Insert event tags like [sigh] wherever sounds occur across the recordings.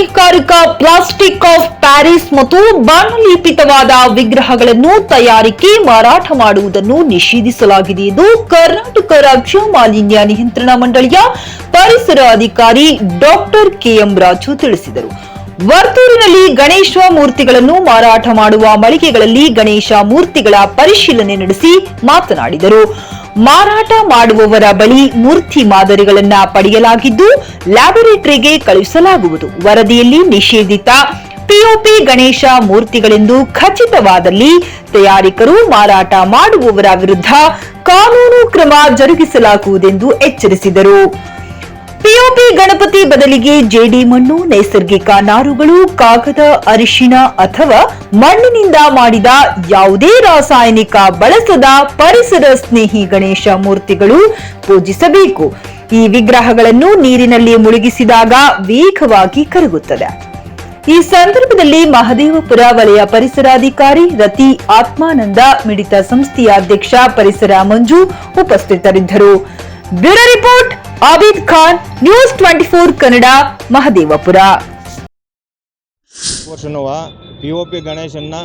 ಕೈಗಾರಿಕಾ plastic of Paris ಮತ್ತು ಬಣ್ಣಲೇಪಿತವಾದ ವಿಗ್ರಹಗಳನ್ನು ತಯಾರಿಕೆ ಮಾರಾಟ ಮಾಡುವುದನ್ನು ನಿಷೇಧಿಸಲಾಗಿದೆ ಎಂದು ಕರ್ನಾಟಕ ರಾಜ್ಯ ಮಾಲಿನ್ಯ ನಿಯಂತ್ರಣ ಮಂಡಳಿಯ ಪರಿಸರ ಅಧಿಕಾರಿ ಡಾಕ್ಟರ್ ಕೆಎಂ ರಾಜು ತಿಳಿಸಿದರು. ವರ್ತೂರಿನಲ್ಲಿ ಗಣೇಶ ಮೂರ್ತಿಗಳನ್ನು ಮಾರಾಟ ಮಾಡುವ ಮಳಿಗೆಗಳಲ್ಲಿ ಗಣೇಶ ಮೂರ್ತಿಗಳ ಪರಿಶೀಲನೆ ನಡೆಸಿ ಮಾತನಾಡಿದರು. ಮಾರಾಟ ಮಾಡುವವರ ಬಳಿ ಮೂರ್ತಿ ಮಾದರಿಗಳನ್ನ ಪಡೆಯಲಾಗಿದ್ದು, ಲ್ಯಾಬೊರೇಟರಿಗೆ ಕಳುಹಿಸಲಾಗುವುದು. ವರದಿಯಲ್ಲಿ ನಿಷೇಧಿತ ಪಿಒಪಿ ಗಣೇಶ ಮೂರ್ತಿಗಳೆಂದು ಖಚಿತವಾದಲ್ಲಿ ತಯಾರಿಕರು ಮಾರಾಟ ಮಾಡುವವರ ವಿರುದ್ಧ ಕಾನೂನು ಕ್ರಮ ಜರುಗಿಸಲಾಗುವುದೆಂದು ಎಚ್ಚರಿಸಿದರು. ಪಿಒಪಿ ಗಣಪತಿ ಬದಲಿಗೆ ಜೇಡಿ ಮಣ್ಣು ನೈಸರ್ಗಿಕ ನಾರುಗಳು, ಕಾಗದ ಅರಿಶಿಣ ಅಥವಾ ಮಣ್ಣಿನಿಂದ ಮಾಡಿದ ಯಾವುದೇ ರಾಸಾಯನಿಕ ಬಳಸದ ಪರಿಸರ ಸ್ನೇಹಿ ಗಣೇಶ ಮೂರ್ತಿಗಳು ಪೂಜಿಸಬೇಕು. ಈ ವಿಗ್ರಹಗಳನ್ನು ನೀರಿನಲ್ಲಿ ಮುಳುಗಿಸಿದಾಗ ವೇಗವಾಗಿ ಕರಗುತ್ತದೆ. ಈ ಸಂದರ್ಭದಲ್ಲಿ ಮಹದೇವಪುರ ವಲಯ ಪರಿಸರಾಧಿಕಾರಿ ರತಿ ಆತ್ಮಾನಂದ, ಮಿಡಿತ ಸಂಸ್ಥೆಯ ಅಧ್ಯಕ್ಷ ಪರಿಸರ ಮಂಜು ಉಪಸ್ಥಿತರಿದ್ದರು. Bureau report Abid Khan, news twenty four Kannada, Mahadevapura. ವರ್ಷನೂ ಪಿ ಒ ಪಿ ಗಣೇಶನ್ನ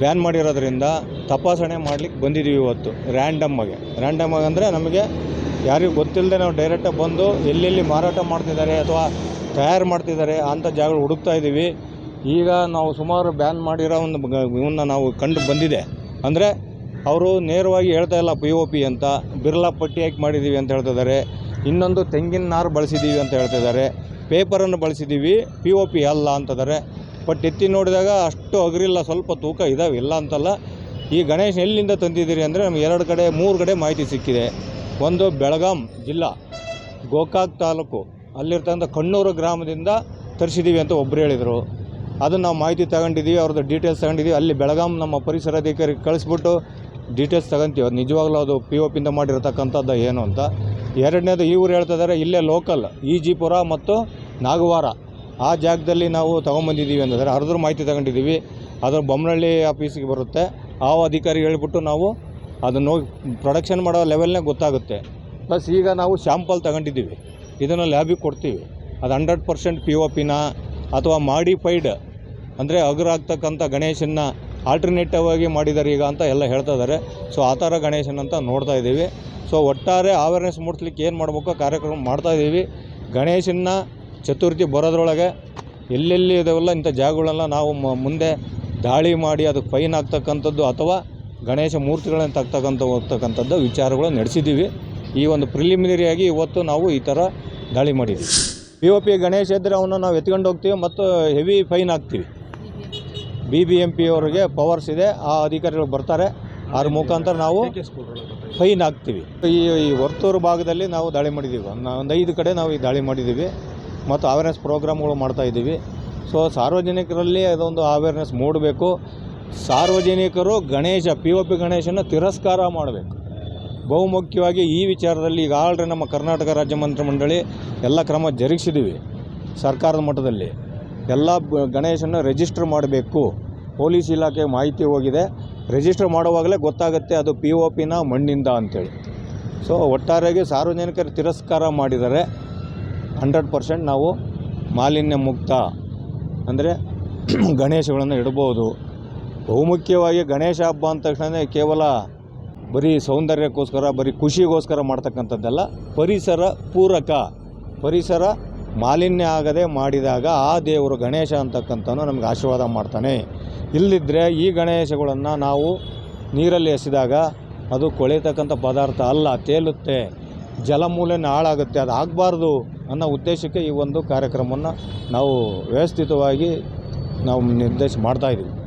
ಬ್ಯಾನ್ ಮಾಡಿರೋದ್ರಿಂದ ತಪಾಸಣೆ ಮಾಡ್ಲಿಕ್ಕೆ ಬಂದಿದ್ದೀವಿ ಇವತ್ತು ರ್ಯಾಂಡಮ್ಮಾಗೆ ರ್ಯಾಂಡಮ್ ಆಗಿ ಅಂದರೆ ನಮಗೆ ಯಾರಿಗೂ ಗೊತ್ತಿಲ್ಲದೆ ನಾವು ಡೈರೆಕ್ಟಾಗಿ ಬಂದು ಎಲ್ಲೆಲ್ಲಿ ಮಾರಾಟ ಮಾಡ್ತಿದ್ದಾರೆ ಅಥವಾ ತಯಾರು ಮಾಡ್ತಿದ್ದಾರೆ ಅಂಥ ಜಾಗಗಳು ಹುಡುಕ್ತಾ ಇದ್ದೀವಿ ಈಗ ನಾವು ಸುಮಾರು ಬ್ಯಾನ್ ಮಾಡಿರೋ ಒಂದು ಇವನ್ನ ನಾವು ಕಂಡು ಬಂದಿದೆ. ಅಂದರೆ ಅವರು ನೇರವಾಗಿ ಹೇಳ್ತಾ ಇಲ್ಲ ಪಿ ಓ ಪಿ ಅಂತ, ಬಿರ್ಲಾ ಪಟ್ಟಿ ಹಾಕಿ ಮಾಡಿದ್ದೀವಿ ಅಂತ ಹೇಳ್ತಿದ್ದಾರೆ ಇನ್ನೊಂದು ತೆಂಗಿನ ನಾರು ಬಳಸಿದ್ದೀವಿ ಅಂತ ಹೇಳ್ತಿದ್ದಾರೆ ಪೇಪರನ್ನು ಬಳಸಿದ್ದೀವಿ ಪಿ ಓ ಪಿ ಅಲ್ಲ ಅಂತಿದ್ದಾರೆ ಬಟ್ ಎತ್ತಿ ನೋಡಿದಾಗ ಅಷ್ಟು ಅಗ್ರಿಲ್ಲ ಸ್ವಲ್ಪ ತೂಕ ಇದಾವೆ, ಇಲ್ಲ ಅಂತಲ್ಲ. ಈ ಗಣೇಶ್ ಎಲ್ಲಿಂದ ತಂದಿದ್ದೀರಿ ಅಂದರೆ ನಮ್ಗೆ ಎರಡು ಕಡೆ, ಮೂರು ಕಡೆ ಮಾಹಿತಿ ಸಿಕ್ಕಿದೆ. ಒಂದು ಬೆಳಗಾಂ ಜಿಲ್ಲಾ, ಗೋಕಾಕ್ ತಾಲೂಕು. ಅಲ್ಲಿರ್ತಕ್ಕಂಥ ಕಣ್ಣೂರು ಗ್ರಾಮದಿಂದ ತರಿಸಿದ್ದೀವಿ ಅಂತ ಒಬ್ಬರು ಹೇಳಿದರು. ಅದನ್ನು ನಾವು ಮಾಹಿತಿ ತಗೊಂಡಿದ್ದೀವಿ, ಅವ್ರದ್ದು ಡೀಟೇಲ್ಸ್ ತಗೊಂಡಿದ್ದೀವಿ. ಅಲ್ಲಿ ಬೆಳಗಾಂ ನಮ್ಮ ಪರಿಸರ ಅಧಿಕಾರಿಗೆ ಕಳಿಸ್ಬಿಟ್ಟು ಡೀಟೇಲ್ಸ್ ತಗೊಂತೀವಿ. ಅದು ನಿಜವಾಗ್ಲೂ ಅದು ಪಿ ಒ ಪಿಂದ ಮಾಡಿರ್ತಕ್ಕಂಥದ್ದು ಏನು ಅಂತ. ಎರಡನೇದು ಇವ್ರು ಹೇಳ್ತಿದ್ದಾರೆ ಇಲ್ಲೇ ಲೋಕಲ್ ಈಜಿಪುರ ಮತ್ತು ನಾಗವಾರ. ಆ ಜಾಗದಲ್ಲಿ ನಾವು ತೊಗೊಂಬಂದಿದ್ದೀವಿ ಅಂತಂದರೆ ಹರಿದ್ರ ಮಾಹಿತಿ ತಗೊಂಡಿದ್ದೀವಿ. ಅದರ ಬೊಮ್ಮನಹಳ್ಳಿ ಆಫೀಸಿಗೆ ಬರುತ್ತೆ. ಆ ಅಧಿಕಾರಿ ಹೇಳಿಬಿಟ್ಟು ನಾವು ಅದನ್ನು ಪ್ರೊಡಕ್ಷನ್ ಮಾಡೋ ಲೆವೆಲ್ನೇ ಗೊತ್ತಾಗುತ್ತೆ. ಪ್ಲಸ್ ಈಗ ನಾವು ಶ್ಯಾಂಪಲ್ ತಗೊಂಡಿದ್ದೀವಿ. ಇದನ್ನು ಲ್ಯಾಬಿಗೆ ಕೊಡ್ತೀವಿ. ಅದು ಹಂಡ್ರೆಡ್ ಪರ್ಸೆಂಟ್ ಪಿ ಓ ಪಿನ ಅಥವಾ ಮಾಡಿಫೈಡ್ ಅಂದರೆ ಹಗುರಾಗ್ತಕ್ಕಂಥ ಗಣೇಶನ್ನ ಆಲ್ಟರ್ನೇಟಿವ್ ಆಗಿ ಮಾಡಿದ್ದಾರೆ ಈಗ ಅಂತ ಎಲ್ಲ ಹೇಳ್ತಾ ಇದ್ದಾರೆ. ಸೊ ಆ ಥರ ಗಣೇಶನ್ ಅಂತ ನೋಡ್ತಾ ಇದ್ದೀವಿ. ಸೊ ಒಟ್ಟಾರೆ ಅವೇರ್ನೆಸ್ ಮೂಡಿಸ್ಲಿಕ್ಕೆ ಏನು ಮಾಡಬೇಕು? ಕಾರ್ಯಕ್ರಮ ಮಾಡ್ತಾ ಇದ್ದೀವಿ. ಗಣೇಶನ ಚತುರ್ಥಿ ಬರೋದ್ರೊಳಗೆ ಎಲ್ಲೆಲ್ಲಿ ಇದಾವಲ್ಲ ಇಂಥ ಜಾಗಗಳೆಲ್ಲ ನಾವು ಮುಂದೆ ದಾಳಿ ಮಾಡಿ ಅದಕ್ಕೆ ಫೈನ್ ಆಗ್ತಕ್ಕಂಥದ್ದು ಅಥವಾ ಗಣೇಶ ಮೂರ್ತಿಗಳನ್ನು ತಗ್ತಕ್ಕಂಥ, ಹೋಗ್ತಕ್ಕಂಥದ್ದು ವಿಚಾರಗಳು ನಡೆಸಿದ್ದೀವಿ. ಈ ಒಂದು ಪ್ರಿಲಿಮಿನರಿಯಾಗಿ ಇವತ್ತು ನಾವು ಈ ಥರ ದಾಳಿ ಮಾಡಿದ್ದೀವಿ. ಪಿ ಒ ಪಿ ಗಣೇಶ ಇದ್ದರೆ ಅವನ್ನ ನಾವು ಎತ್ಕೊಂಡು ಹೋಗ್ತೀವಿ ಮತ್ತು ಹೆವಿ ಫೈನ್ ಹಾಕ್ತೀವಿ. ಬಿ ಬಿ ಎಂ ಪಿ ಅವರಿಗೆ ಪವರ್ಸ್ ಇದೆ, ಆ ಅಧಿಕಾರಿಗಳು ಬರ್ತಾರೆ. ಅದ್ರ ಮುಖಾಂತರ ನಾವು ಫೈನ್ ಹಾಕ್ತೀವಿ ಈ ವರ್ತೂರು ಭಾಗದಲ್ಲಿ ನಾವು ದಾಳಿ ಮಾಡಿದ್ದೀವಿ ಒಂದು ಐದು ಕಡೆ ನಾವು ಈ ದಾಳಿ ಮಾಡಿದ್ದೀವಿ ಮತ್ತು ಅವೇರ್ನೆಸ್ ಪ್ರೋಗ್ರಾಮ್ಗಳು ಮಾಡ್ತಾ ಇದ್ದೀವಿ ಸೊ ಸಾರ್ವಜನಿಕರಲ್ಲಿ ಅದೊಂದು ಅವೇರ್ನೆಸ್ ಮೂಡಬೇಕು. ಸಾರ್ವಜನಿಕರು ಗಣೇಶ ಪಿ ಒ ಪಿ ಗಣೇಶನ ತಿರಸ್ಕಾರ ಮಾಡಬೇಕು. ಬಹುಮುಖ್ಯವಾಗಿ ಈ ವಿಚಾರದಲ್ಲಿ ಈಗ ಆಲ್ರೆಡಿ ನಮ್ಮ ಕರ್ನಾಟಕ ರಾಜ್ಯ ಮಂತ್ರಿಮಂಡಳಿ ಎಲ್ಲ ಕ್ರಮ ಜರುಗಿಸಿದ್ದೀವಿ ಸರ್ಕಾರದ ಮಟ್ಟದಲ್ಲಿ. ಎಲ್ಲ ಗಣೇಶನ ರಿಜಿಸ್ಟರ್ ಮಾಡಬೇಕು. ಪೊಲೀಸ್ ಇಲಾಖೆ ಮಾಹಿತಿ ಹೋಗಿದೆ. ರಿಜಿಸ್ಟರ್ ಮಾಡುವಾಗಲೇ ಗೊತ್ತಾಗುತ್ತೆ ಅದು ಪಿ ಒ ಪಿನ ಮಣ್ಣಿಂದ ಅಂತೇಳಿ. ಸೊ ಒಟ್ಟಾರೆಯಾಗಿ ಸಾರ್ವಜನಿಕರು ತಿರಸ್ಕಾರ ಮಾಡಿದರೆ ಹಂಡ್ರೆಡ್ ಪರ್ಸೆಂಟ್ ನಾವು ಮಾಲಿನ್ಯ ಮುಕ್ತ ಅಂದರೆ [clears throat] ಗಣೇಶಗಳನ್ನು ಇಡ್ಬೋದು. ಬಹುಮುಖ್ಯವಾಗಿ ಗಣೇಶ ಹಬ್ಬ ಅಂದ ತಕ್ಷಣ ಕೇವಲ ಬರೀ ಸೌಂದರ್ಯಕ್ಕೋಸ್ಕರ, ಬರೀ ಖುಷಿಗೋಸ್ಕರ ಮಾಡ್ತಕ್ಕಂಥದ್ದಲ್ಲ, ಪರಿಸರ ಪೂರಕ, ಪರಿಸರ ಮಾಲಿನ್ಯ ಆಗದೆ ಮಾಡಿದಾಗ ಆ ದೇವರು ಗಣೇಶ ಅಂತಕ್ಕಂಥವನು ನಮಗೆ ಆಶೀರ್ವಾದ ಮಾಡ್ತಾನೆ. ಇಲ್ಲದಿದ್ದರೆ ಈ ಗಣೇಶಗಳನ್ನು ನಾವು ನೀರಲ್ಲಿ ಎಸೆದಾಗ ಅದು ಕೊಳೆತಕ್ಕಂಥ ಪದಾರ್ಥ ಅಲ್ಲ, ತೇಲುತ್ತೆ, ಜಲಮೂಲನ ಹಾಳಾಗುತ್ತೆ, ಅದು ಆಗಬಾರ್ದು ಅನ್ನೋ ಉದ್ದೇಶಕ್ಕೆ ಈ ಒಂದು ಕಾರ್ಯಕ್ರಮವನ್ನು ನಾವು ವ್ಯವಸ್ಥಿತವಾಗಿ ನಾವು ನಿರ್ದೇಶ ಮಾಡ್ತಾಯಿದ್ದೀವಿ